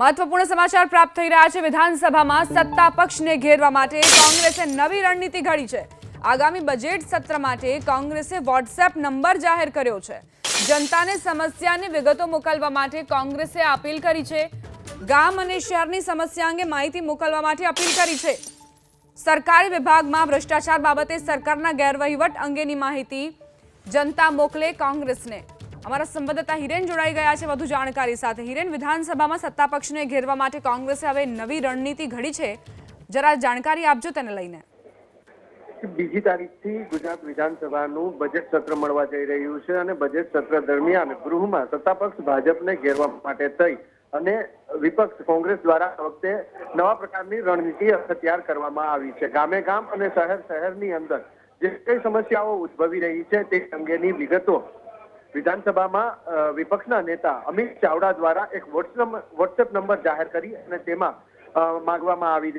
મહત્વપૂર્ણ સમાચાર પ્રાપ્ત થઈ રહ્યા છે. વિધાનસભામાં સત્તા પક્ષને ઘેરવા માટે કોંગ્રેસે નવી રણનીતિ ઘડી છે. આગામી બજેટ સત્ર માટે કોંગ્રેસે વોટ્સએપ નંબર જાહેર કર્યો છે. જનતાને સમસ્યાની વિગતો મોકલવા માટે કોંગ્રેસે અપીલ કરી છે. ગામ અને શહેરની સમસ્યા અંગે માહિતી મોકલવા માટે અપીલ કરી છે. સરકારી વિભાગમાં ભ્રષ્ટાચાર બાબતે સરકારના ગેરવહીવટ અંગેની માહિતી જનતા મોકલે કોંગ્રેસને. અમારા સંવાદદાતા હિરેન જોડાઈ ગયા છે વધુ જાણકારી સાથે. હિરેન, વિધાનસભામાં સત્તા પક્ષને ઘેરવા માટે કોંગ્રેસે હવે નવી રણનીતિ ઘડી છે. જરા જાણકારી આપજો તેને લઈને. બીજી તારીખથી ગુજરાત વિધાનસભાનું બજેટ સત્ર મળવા જઈ રહ્યું છે અને બજેટ સત્ર દરમિયાન ગૃહમાં સત્તાપક્ષ ભાજપને ઘેરવા માટે થઈ અને વિપક્ષ કોંગ્રેસ દ્વારા વખતે નવા પ્રકારની રણનીતિ તૈયાર કરવામાં આવી છે. ગામે ગામ અને શહેર શહેરની અંદર જે કઈ સમસ્યાઓ ઉદ્ભવી રહી છે તે અંગેની વિગતો વિધાનસભામાં વિપક્ષના નેતા અમિત ચાવડા દ્વારા એક વોટ્સએપ નંબર જાહેર કરી અને તેમાં માંગવામાં આવી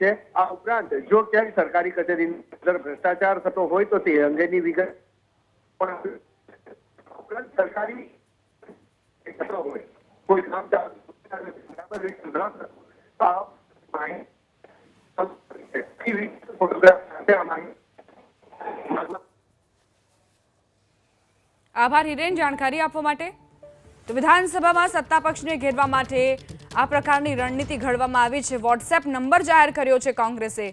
છે. આ ઉપરાંત, જો ક્યાંય સરકારી કચેરીની અંદર ભ્રષ્ટાચાર થતો હોય તો તે અંગેની વિગત પણ ઉપરાંત સરકારી કોઈ કામ ફોટોગ્રાફ સાથે આ આભાર હિરેન, જાણકારી આપવા માટે. તો વિધાનસભામાં સત્તા પક્ષને ઘેરવા માટે આ પ્રકારની રણનીતિ ઘડવામાં આવી છે. વોટ્સએપ નંબર જાહેર કર્યો છે કોંગ્રેસે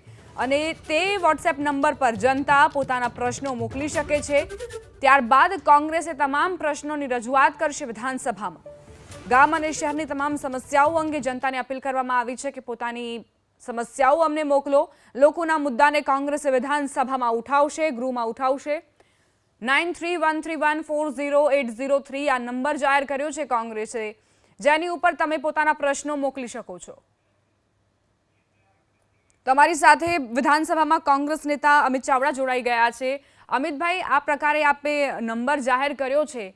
અને તે વોટ્સએપ નંબર પર જનતા પોતાના પ્રશ્નો મોકલી શકે છે. ત્યારબાદ કોંગ્રેસે તમામ પ્રશ્નોની રજૂઆત કરશે વિધાનસભામાં. ગામ અને શહેરની તમામ સમસ્યાઓ અંગે જનતાને અપીલ કરવામાં આવી છે કે પોતાની સમસ્યાઓ અમને મોકલો. લોકોના મુદ્દાને કોંગ્રેસે વિધાનસભામાં ઉઠાવશે, ગૃહમાં ઉઠાવશે. Nine three one three one four zero eight zero three આ નંબર જાહેર કર્યો છે કોંગ્રેસે જેની ઉપર તમે પોતાના પ્રશ્નો મોકલી શકો છો તમારી સાથે વિધાનસભામાં કોંગ્રેસ નેતા અમિત ચાવડા જોડાઈ ગયા છે અમિતભાઈ આ પ્રકારે આપે નંબર જાહેર કર્યો છે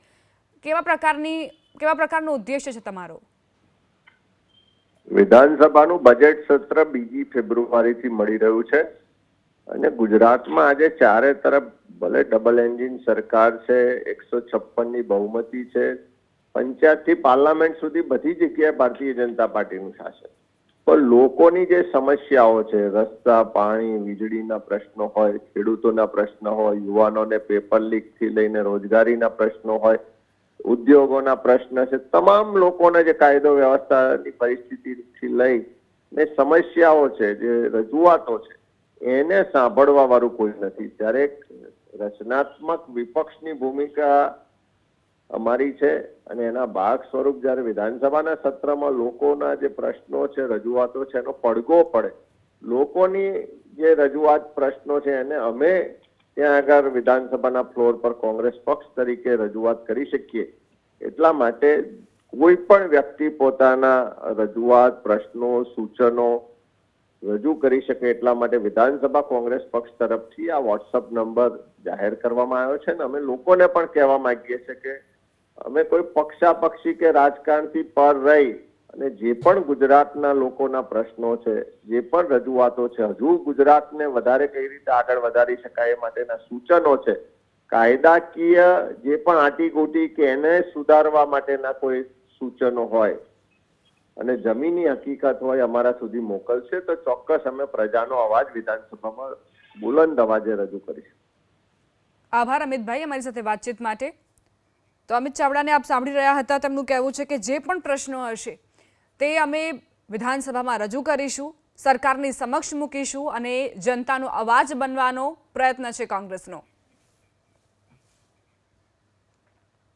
કેવા પ્રકારની કેવા પ્રકારનો ઉદ્દેશ્ય છે તમારો વિધાનસભાનું બજેટ સત્ર બીજી ફેબ્રુઆરીથી મળી રહ્યું છે અને ગુજરાતમાં આજે ચારે તરફ ભલે ડબલ એન્જિન સરકાર છે, એકસો છપ્પનની બહુમતી છે પંચાયતથી પાર્લામેન્ટ સુધી બધી જગ્યાએ ભારતીય જનતા પાર્ટીનું શાસન પણ લોકોની જે સમસ્યાઓ છે, રસ્તા, પાણી, વીજળીના પ્રશ્નો હોય, ખેડૂતોના પ્રશ્ન હોય, યુવાનોને પેપર લીકથી લઈને રોજગારીના પ્રશ્નો હોય, ઉદ્યોગોના પ્રશ્ન છે, તમામ લોકોને જે કાયદો વ્યવસ્થાની પરિસ્થિતિથી લઈ ને સમસ્યાઓ છે, જે રજૂઆતો છે, એને સાંભળવા વાળું કોઈ નથી. ત્યારે રચનાત્મક વિપક્ષની ભૂમિકા અમારી છે અને એના ભાગ સ્વરૂપ જ્યારે વિધાનસભાના સત્રમાં લોકોના જે પ્રશ્નો છે, રજૂઆતો છે, એનો પડઘો પડે. લોકોની જે રજૂઆત પ્રશ્નો છે, એને અમે ત્યાં આગળ વિધાનસભાના ફ્લોર પર કોંગ્રેસ પક્ષ તરીકે રજૂઆત કરી શકીએ. એટલા માટે કોઈ પણ વ્યક્તિ પોતાના રજૂઆત, પ્રશ્નો, સૂચનો રજૂ કરી શકે એટલા માટે વિધાનસભા કોંગ્રેસ પક્ષ તરફથી આ વોટ્સઅપ નંબર જાહેર કરવામાં આવ્યો છે ને અમે લોકોને પણ કહેવા માંગીએ છીએ કે અમે કોઈ પક્ષાપક્ષી કે રાજકારણથી પર રહી અને જે પણ ગુજરાતના લોકોના પ્રશ્નો છે, જે પણ રજૂઆતો છે, હજુ ગુજરાતને વધારે કઈ રીતે આગળ વધારી શકાય એ માટેના સૂચનો છે, કાયદાકીય જે પણ આટીગોટી કે એને સુધારવા માટેના કોઈ સૂચનો હોય અને જમીની હકીકત હોય અમારા સુધી મોકલશે, તો ચોક્કસ અમે પ્રજાનો અવાજ વિધાનસભામાં બુલંદ અવાજે રજૂ કરીશું. આભાર, અમિતભાઈ, અમારી સાથે વાતચીત માટે. તો અમિત ચાવડાને આપ સાંભળી રહ્યા હતા, તેમનું કહેવું છે કે જે પણ પ્રશ્નો હશે, તે અમે વિધાનસભામાં રજૂ કરીશું, સરકારની સમક્ષ મૂકીશું અને જનતાનો અવાજ બનવાનો પ્રયત્ન છે કોંગ્રેસનો.